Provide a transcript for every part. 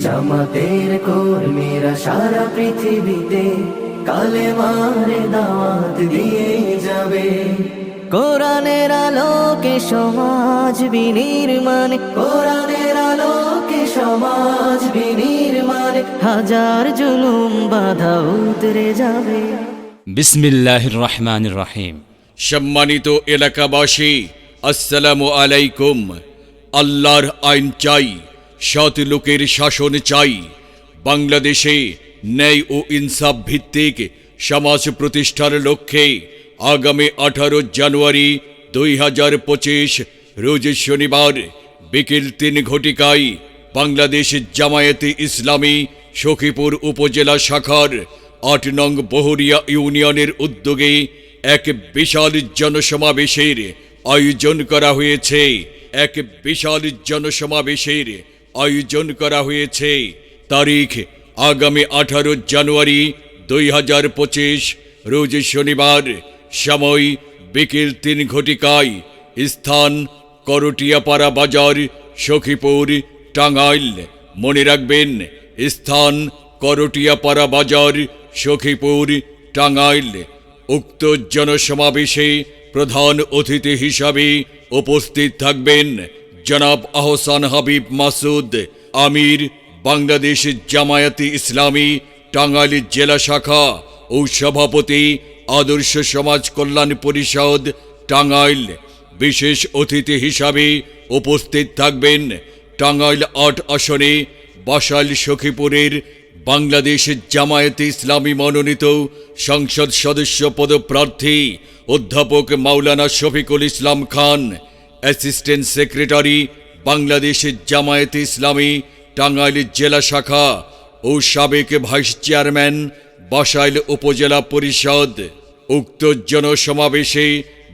জামাতের কর্মীরা সারা পৃথিবীতে কালে মারে দাওয়াত দিয়ে যাবে। কোরআনের আলোকে সমাজ বিনির্মাণ কোরআনের আলোকে সমাজ বিনির্মাণ হাজার জুলুম বাধা উতরে যাবে। বিসমিল্লাহির রহমানির রহিম। সম্মানিত এলাকাবাসী আসসালামু আলাইকুম। আল্লাহর আইন চাই সৎ লোকের শাসন চাই। বাংলাদেশে ন্যায় ও ইনসাফ ভিত্তিক সমাজ প্রতিষ্ঠার লক্ষ্যে আগামী আঠারো জানুয়ারি দুই হাজার পঁচিশ, রোজ শনিবার বিকেল তিন ঘটিকায় বাংলাদেশ জামায়াতে ইসলামী সখীপুর উপজেলা শাখার আট নং বহরিয়া ইউনিয়নের উদ্যোগে এক বিশাল জনসমাবেশের আয়োজন করা হয়েছে। এক বিশাল জনসমাবেশের আয়োজন করা হয়েছে। তারিখ, আগামী আঠারো জানুয়ারি দুই হাজার পঁচিশ, রোজ শনিবার, সময়, বিকেল তিন ঘটিকায়, স্থান, করটিয়াপাড়া বাজার, সখীপুর, টাঙ্গাইল। মনে রাখবেন, স্থান, করটিয়াপাড়া বাজার, সখীপুর, টাঙ্গাইল। উক্ত জনসমাবেশে প্রধান অতিথি হিসাবে উপস্থিত থাকবেন জনাব আহসান হাবিব মাসুদ, আমির, বাংলাদেশ জামায়াতে ইসলামী, টাঙ্গাইল জেলা শাখা ও সভাপতি আদর্শ সমাজ কল্যাণ পরিষদ, টাঙ্গাইল। বিশেষ অতিথি হিসাবে উপস্থিত থাকবেন টাঙ্গাইল আট আসনে বাসাইল সখীপুরের বাংলাদেশ জামায়াতে ইসলামী মনোনীত সংসদ সদস্য পদপ্রার্থী অধ্যাপক মাওলানা শফিকুল ইসলাম খান অ্যাসিস্ট্যান্ট সেক্রেটারি বাংলাদেশের জামায়াতে ইসলামী টাঙ্গাইলের জেলা শাখা ও সাবেক ভাইস চেয়ারম্যান বাসাইল উপজেলা পরিষদ উক্ত জনসমাবেশে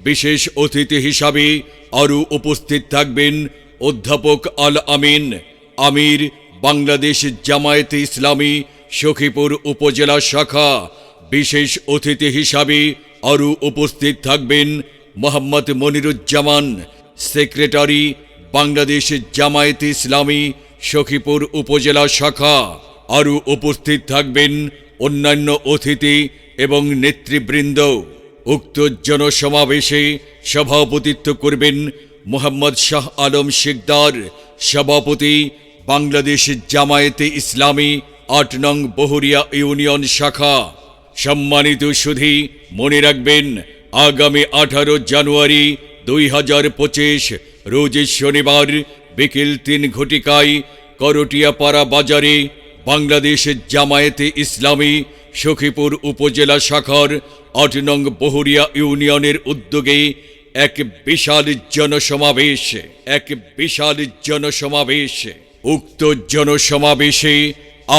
বিশেষ অতিথি হিসাবে আরও উপস্থিত থাকবেন অধ্যাপক আল আমিন, আমির বাংলাদেশ জামায়াতে ইসলামী, সখীপুর উপজেলা শাখা। বিশেষ অতিথি হিসাবে আরও উপস্থিত থাকবেন মোহাম্মদ মনিরুজ্জামান। সেক্রেটারি বাংলাদেশ জামায়াতে ইসলামী, সখীপুর উপজেলা শাখা। আরও উপস্থিত থাকবেন অন্যান্য অতিথি এবং নেতৃবৃন্দ। উক্ত জনসমাবেশে সভাপতিত্ব করবেন মোহাম্মদ শাহ আলম শিকদার, সভাপতি বাংলাদেশ জামায়াতে ইসলামী, আট নং বহরিয়া ইউনিয়ন শাখা। সম্মানিত সুধী, মনে রাখবেন, আগামী আঠারো জানুয়ারি দুই হাজার পঁচিশ, রোজ শনিবার বিকেল তিন ঘটিকায় করটিয়াপাড়া বাজারে বাংলাদেশ জামায়াতে ইসলামী সখীপুর উপজেলা শাখার আট নং বহরিয়া ইউনিয়নের উদ্যোগে এক বিশাল জনসমাবেশ, এক বিশাল জনসমাবেশ। উক্ত জনসমাবেশে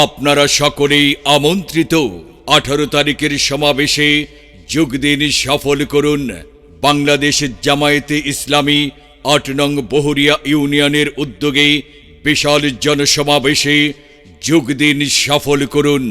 আপনারা সকলেই আমন্ত্রিত। আঠারো তারিখের সমাবেশে যোগ দিন সফল করুন। বাংলাদেশ জামায়াতে ইসলামী আট নং বহরিয়া ইউনিয়নের উদ্যোগে বিশাল জনসমাবেশে যোগ দিন সফল করুন।